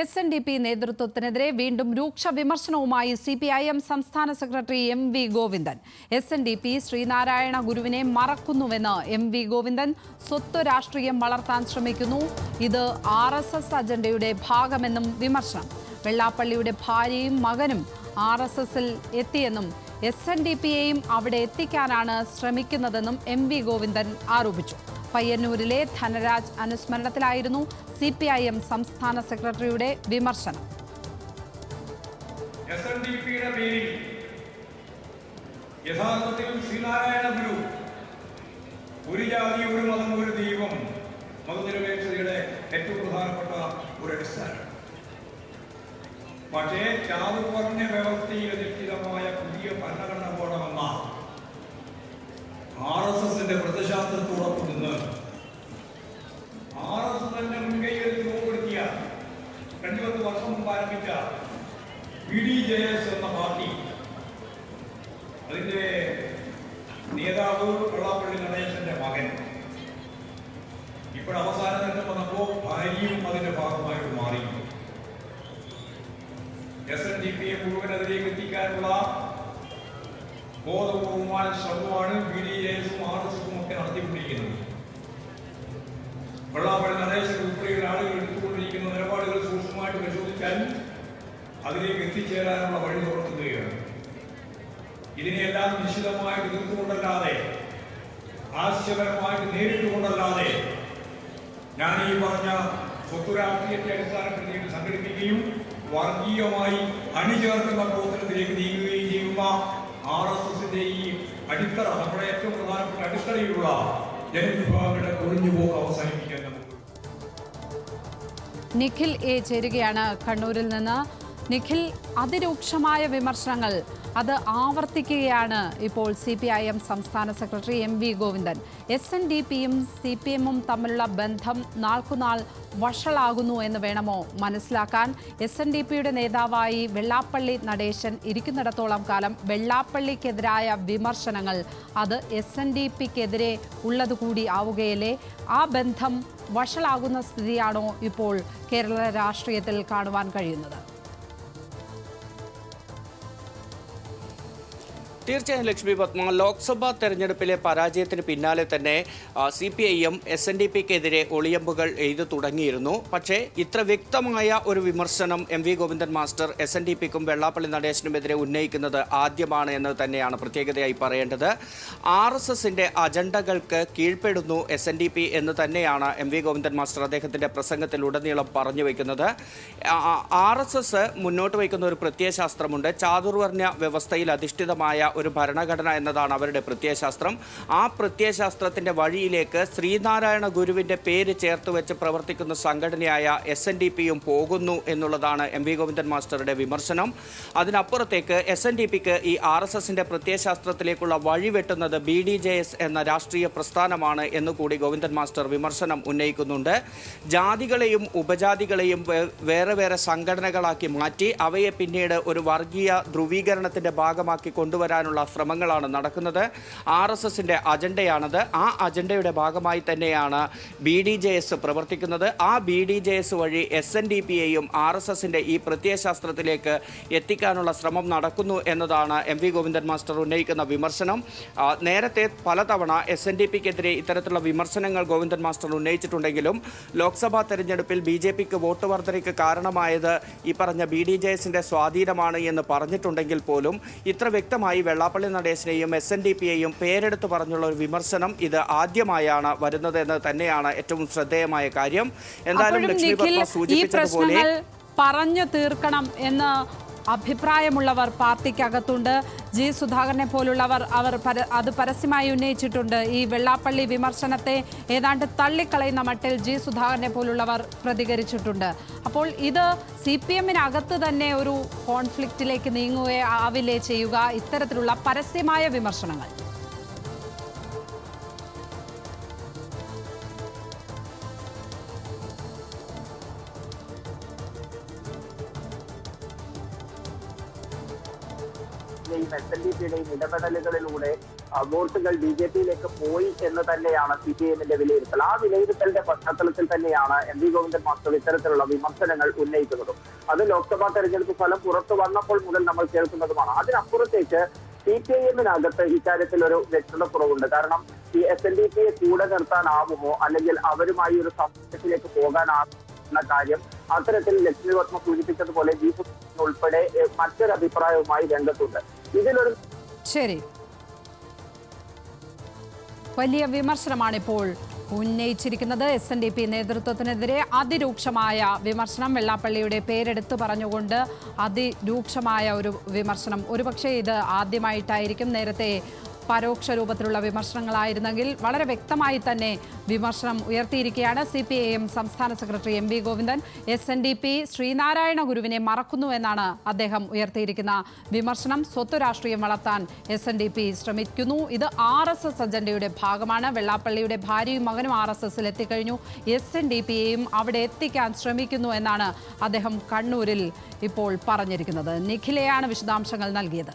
S N D P നേതൃത്വത്തിനെതിരെ വീണ്ടും രൂക്ഷ വിമർശനവുമായി സി പി ഐ എം സംസ്ഥാന secretary M V Govindan. S N D P Sreenarayana ഗുരുവിനെ മറക്കുന്നുവെന്ന് എം വി ഗോവിന്ദൻ സ്വത്ത് രാഷ്ട്രീയം വളർത്താൻ ശ്രമിക്കുന്നു. ഇത് ആർ എസ് എസ് അജണ്ടയുടെ ഭാഗമെന്നും വിമർശനം. വെള്ളാപ്പള്ളിയുടെ ഭാര്യയും മകനും ആർ എസ് എസിൽ എത്തിയെന്നും എസ് എൻ ഡി പിയെയും അവിടെ എത്തിക്കാനാണ് ശ്രമിക്കുന്നതെന്നും എം വി ഗോവിന്ദൻ ആരോപിച്ചു. പയ്യന്നൂരിലെ ധനരാജ് അനുസ്മരണത്തിലായിരുന്നു സി പി ഐ എം സംസ്ഥാന സെക്രട്ടറിയുടെ വിമർശനം യഥാർത്ഥത്തിൽ ശ്രീനാരായണ ഗുരു ഒരു ജാതി ഒരു മതം ഒരു ദൈവം മതനിരപേക്ഷതയുടെ ഏറ്റവും പ്രധാനപ്പെട്ട ഒരു അടിസ്ഥാനം. പക്ഷേ ചാതുവർണ വ്യവസ്ഥയിൽ അധിഷ്ഠിതമായ പുതിയ ഭരണഘടന പോണമെന്ന ആർ എസ് എസിന്റെ പ്രതിശാസ്ത്രത്തോടൊപ്പം നിന്ന് ആർ എസ് എസിന്റെ മുൻകൈയിൽ രൂപപ്പെടുത്തിയ രണ്ടു പത്ത് ആരംഭിച്ച ബി ഡി ജെ എസ് എന്ന പാർട്ടി. അതിന്റെ നേതാവ് വെള്ളാപ്പള്ളി നടേശന്റെ മകൻ. ഇപ്പോൾ അവസാന രംഗം വന്നപ്പോൾ ഭാര്യയും അതിന്റെ ഭാഗമായിട്ട് മാറി. എസ് എൻ ഡി പിയെ മുഴുവൻ അതിലേക്ക് എത്തിക്കാനുള്ള ബോധപൂർവമായ ശ്രമമാണ് ബി ഡി ജെ എസും ആർ എസ് എസും ഒക്കെ നടത്തിക്കൊണ്ടിരിക്കുന്നത്. വെള്ളാപ്പള്ളി നടേശൻ ഉൾപ്പെടെയുള്ള ആളുകൾ എടുത്തുകൊണ്ടിരിക്കുന്ന നിലപാടുകൾ സൂക്ഷ്മമായിട്ട് പരിശോധിച്ചാൽ അതിലേക്ക് എത്തിച്ചേരാനുള്ള വഴി തുറക്കുകയാണ് ഇതിനെയെല്ലാം നിശ്ചിതമായിട്ട് എതിർത്തുകൊണ്ടല്ലാതെ ആശയപരമായിട്ട് നേരിട്ടുകൊണ്ടല്ലാതെ ഞാൻ ഈ പറഞ്ഞ സ്വത്ത് രാഷ്ട്രീയത്തെ അടിസ്ഥാനപ്പെടുത്തി സംഘടിപ്പിക്കുകയും വർഗീയമായി അണിചേർക്കുന്ന പ്രവർത്തനത്തിലേക്ക് നീങ്ങുകയും ചെയ്യുന്ന ആർ എസ് എസിന്റെ ഈ അടിത്തറ നമ്മുടെ ഏറ്റവും പ്രധാനപ്പെട്ട അടിത്തറയിലുള്ള ജനവിഭാഗങ്ങളുടെ ഒഴിഞ്ഞുപോക്ക് അവസാനിപ്പിക്കാൻ നമുക്ക് നിഖിൽ എ ചേരുകയാണ് കണ്ണൂരിൽ നിന്ന്. നിഖിൽ അതിരൂക്ഷമായ വിമർശനങ്ങൾ. അത് ആവർത്തിക്കുകയാണ് ഇപ്പോൾ സി പി ഐ എം സംസ്ഥാന secretary M V Govindan. S N D പിയും സി പി എമ്മും തമ്മിലുള്ള ബന്ധം നാൾക്കുനാൾ വഷളാകുന്നു എന്ന് വേണമോ മനസ്സിലാക്കാൻ എസ് എൻ ഡി പിയുടെ നേതാവായി വെള്ളാപ്പള്ളി നടേശൻ ഇരിക്കുന്നിടത്തോളം കാലം വെള്ളാപ്പള്ളിക്കെതിരായ വിമർശനങ്ങൾ അത് എസ് എൻ ഡി പിക്കെതിരെ ഉള്ളതുകൂടി ആവുകയല്ലേ? ആ ബന്ധം വഷളാകുന്ന സ്ഥിതിയാണോ ഇപ്പോൾ കേരള രാഷ്ട്രീയത്തിൽ കാണുവാൻ കഴിയുന്നത്? തീർച്ചയായും ലക്ഷ്മി പത്മ ലോക്സഭാ തെരഞ്ഞെടുപ്പിലെ പരാജയത്തിന് പിന്നാലെ തന്നെ C P I M S N D പിക്കെതിരെ ഒളിയമ്പുകൾ എഴുതി തുടങ്ങിയിരുന്നു. പക്ഷേ ഇത്ര വ്യക്തമായ ഒരു വിമർശനം M V Govindan master S N D പിക്കും വെള്ളാപ്പള്ളി നടേശനുമെതിരെ ഉന്നയിക്കുന്നത് ആദ്യമാണ് എന്ന് തന്നെയാണ് പ്രത്യേകതയായി പറയേണ്ടത്. ആർ എസ് എസിന്റെ അജണ്ടകൾക്ക് കീഴ്പ്പെടുന്നു എസ് എൻ ഡി പി എന്ന് തന്നെയാണ് എം വി ഗോവിന്ദൻ മാസ്റ്റർ അദ്ദേഹത്തിന്റെ പ്രസംഗത്തിൽ ഉടനീളം പറഞ്ഞു വയ്ക്കുന്നത് ആർ എസ് എസ് മുന്നോട്ട് വയ്ക്കുന്ന ഒരു പ്രത്യയശാസ്ത്രമുണ്ട്. ചാതുർവർണ വ്യവസ്ഥയിൽ അധിഷ്ഠിതമായ ഒരു ഭരണഘടന എന്നതാണ് അവരുടെ പ്രത്യയശാസ്ത്രം. ആ പ്രത്യയശാസ്ത്രത്തിന്റെ വഴിയിലേക്ക് ശ്രീനാരായണ ഗുരുവിന്റെ പേര് ചേർത്ത് വെച്ച് പ്രവർത്തിക്കുന്ന സംഘടനയായ എസ് എൻ ഡി പിയും പോകുന്നു എന്നുള്ളതാണ് എം വി ഗോവിന്ദൻ മാസ്റ്ററുടെ വിമർശനം. അതിനപ്പുറത്തേക്ക് എസ് എൻ ഡി പിക്ക് ഈ ആർ എസ് എസിന്റെ പ്രത്യയശാസ്ത്രത്തിലേക്കുള്ള വഴി വെട്ടുന്നത് ബി ഡി ജെ എസ് എന്ന രാഷ്ട്രീയ പ്രസ്ഥാനമാണ് എന്നുകൂടി ഗോവിന്ദൻ മാസ്റ്റർ വിമർശനം ഉന്നയിക്കുന്നുണ്ട്. ജാതികളെയും ഉപജാതികളെയും വേറെ വേറെ സംഘടനകളാക്കി മാറ്റി അവയെ പിന്നീട് ഒരു വർഗീയ ധ്രുവീകരണത്തിന്റെ ഭാഗമാക്കി കൊണ്ടുവരാനുള്ള ശ്രമങ്ങളാണ് നടക്കുന്നത്. ആർ എസ് എസിന്റെ അജണ്ടയാണത്. ആ അജണ്ടയുടെ ഭാഗമായി തന്നെയാണ് ബി ഡി ജെ എസ് പ്രവർത്തിക്കുന്നത്. ആ ബി ഡി ജെ എസ് വഴി എസ് എൻ ഡി പിയെയും ആർ എസ് എസിന്റെ ഈ പ്രത്യയശാസ്ത്രത്തിലേക്ക് എത്തിക്കാനുള്ള ശ്രമം നടക്കുന്നു എന്നതാണ് എം വി ഗോവിന്ദൻ മാസ്റ്റർ ഉന്നയിക്കുന്ന വിമർശനം. നേരത്തെ പലതവണ എസ് എൻ ഡി പിക്കെതിരെ ഇത്തരത്തിലുള്ള വിമർശനങ്ങൾ ഗോവിന്ദൻ മാസ്റ്റർ ഉന്നയിച്ചിട്ടുണ്ടെങ്കിലും ലോക്സഭാ തെരഞ്ഞെടുപ്പിൽ ബി ജെ പിക്ക് വോട്ട് വർധനയ്ക്ക് കാരണമായത് ഈ പറഞ്ഞ ബി ഡി ജെ എസിന്റെ സ്വാധീനമാണ് എന്ന് പറഞ്ഞിട്ടുണ്ടെങ്കിൽ പോലും ഇത്ര വ്യക്തമായി വെള്ളാപ്പള്ളി നടേശനെയും എസ് എൻ ഡി പിയെയും പേരെടുത്ത് പറഞ്ഞുള്ള ഒരു വിമർശനം ഇത് ആദ്യമായാണ് വരുന്നത് എന്ന് തന്നെയാണ് ഏറ്റവും ശ്രദ്ധേയമായ കാര്യം. എന്തായാലും ലക്ഷ്മി പത്മ സൂചിപ്പിച്ചതുപോലെ പറഞ്ഞു തീർക്കണം എന്ന് അഭിപ്രായമുള്ളവർ പാർട്ടിക്കകത്തുണ്ട്. ജി സുധാകരനെ പോലുള്ളവർ അവർ അത് പരസ്യമായി ഉന്നയിച്ചിട്ടുണ്ട്. ഈ വെള്ളാപ്പള്ളി വിമർശനത്തെ ഏതാണ്ട് തള്ളിക്കളയുന്ന മട്ടിൽ ജി സുധാകരനെ പോലുള്ളവർ പ്രതികരിച്ചിട്ടുണ്ട്. അപ്പോൾ ഇത് സി പി എമ്മിനകത്ത് തന്നെ ഒരു കോൺഫ്ലിക്റ്റിലേക്ക് നീങ്ങുകയാവില്ലേ ചെയ്യുക? ഇത്തരത്തിലുള്ള പരസ്യമായ വിമർശനങ്ങൾ. ഈ എസ് എൻ ഡി പിയുടെയും ഇടപെടലുകളിലൂടെ വോട്ടുകൾ ബി ജെ പിയിലേക്ക് പോയി എന്ന് തന്നെയാണ് സി പി എമ്മിന്റെ വിലയിരുത്തൽ. ആ വിലയിരുത്തലിന്റെ പശ്ചാത്തലത്തിൽ തന്നെയാണ് എം വി ഗോവിന്ദൻ മാസ്റ്റർ ഇത്തരത്തിലുള്ള വിമർശനങ്ങൾ ഉന്നയിക്കുന്നത്. അത് ലോക്സഭാ തെരഞ്ഞെടുപ്പ് ഫലം പുറത്തു വന്നപ്പോൾ മുതൽ നമ്മൾ കേൾക്കുന്നതുമാണ്. അതിനപ്പുറത്തേക്ക് സി പി ഐ എമ്മിനകത്ത് ഇക്കാര്യത്തിൽ ഒരു വ്യക്തത കുറവുണ്ട്. കാരണം ഈ എസ് എൻ ഡി പിയെ കൂടെ നിർത്താനാവുമോ അല്ലെങ്കിൽ അവരുമായി ഒരു സംഘത്തിലേക്ക് പോകാനാകുമോ എന്ന കാര്യം അത്തരത്തിൽ ലക്ഷ്മി വർമ്മ സൂചിപ്പിച്ചതുപോലെ ദീപ് ഉൾപ്പെടെ മറ്റൊരു അഭിപ്രായവുമായി രംഗത്തുണ്ട്. ശരി. വലിയ വിമർശനമാണിപ്പോൾ ഉന്നയിച്ചിരിക്കുന്നത്. എസ് എൻ ഡി പി നേതൃത്വത്തിനെതിരെ അതിരൂക്ഷമായ വിമർശനം. വെള്ളാപ്പള്ളിയുടെ പേരെടുത്തു പറഞ്ഞുകൊണ്ട് അതിരൂക്ഷമായ ഒരു വിമർശനം. ഒരുപക്ഷെ ഇത് ആദ്യമായിട്ടായിരിക്കും നേരത്തെ പരോക്ഷ രൂപത്തിലുള്ള വിമർശനങ്ങളായിരുന്നെങ്കിൽ വളരെ വ്യക്തമായി തന്നെ വിമർശനം ഉയർത്തിയിരിക്കുകയാണ് സി പി ഐ എം സംസ്ഥാന secretary M V Govindan. S N D P Sreenarayana ഗുരുവിനെ മറക്കുന്നു എന്നാണ് അദ്ദേഹം ഉയർത്തിയിരിക്കുന്ന വിമർശനം. സ്വത്ത് രാഷ്ട്രീയം വളർത്താൻ എസ് എൻ ഡി പി ശ്രമിക്കുന്നു. ഇത് ആർ എസ് എസ് അജണ്ടയുടെ ഭാഗമാണ്. വെള്ളാപ്പള്ളിയുടെ ഭാര്യയും മകനും ആർ എസ് എസിൽ എത്തിക്കഴിഞ്ഞു. എസ് എൻ ഡി പിയെയും അവിടെ എത്തിക്കാൻ ശ്രമിക്കുന്നു എന്നാണ് അദ്ദേഹം കണ്ണൂരിൽ ഇപ്പോൾ പറഞ്ഞിരിക്കുന്നത്. നിഖിലയാണ് വിശദാംശങ്ങൾ നൽകിയത്.